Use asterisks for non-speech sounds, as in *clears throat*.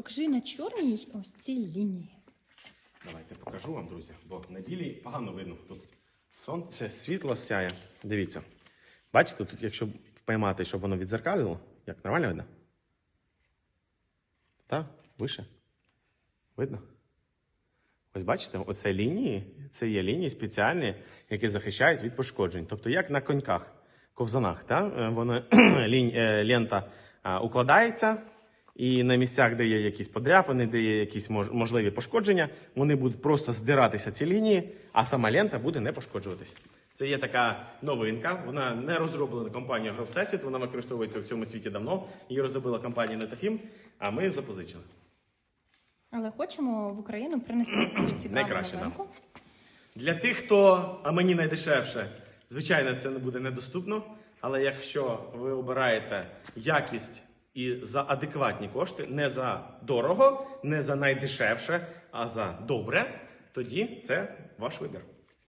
Покажи на чорній ось ці лінії. Давайте покажу вам, друзі, бо на ділі погано видно. Тут сонце, світло сяє. Дивіться. Бачите, тут, якщо поймати, щоб воно відзеркалило, як нормально видно? Так, вище. Видно? Ось бачите, оце лінії, це є лінії спеціальні, які захищають від пошкоджень. Тобто, як на коньках, ковзанах, та? е, воно, *clears throat* лінь, е, лента укладається, і на місцях, де є якісь подряпини, де є якісь мож- можливі пошкодження, вони будуть просто здиратися ці лінії, а сама лента буде не пошкоджуватись. Це є така новинка. Вона не розроблена компанією «Агровсесвіт», вона використовується в цьому світі давно. Її розробила компанія Нетафім, а ми запозичили. Але хочемо в Україну принести цю цікаву *clears throat* Найкраще, да. Для тих, хто, а мені найдешевше, звичайно, це не буде недоступно. Але якщо ви обираєте якість і за адекватні кошти, не за дорого, не за найдешевше, а за добре, тоді це ваш вибір.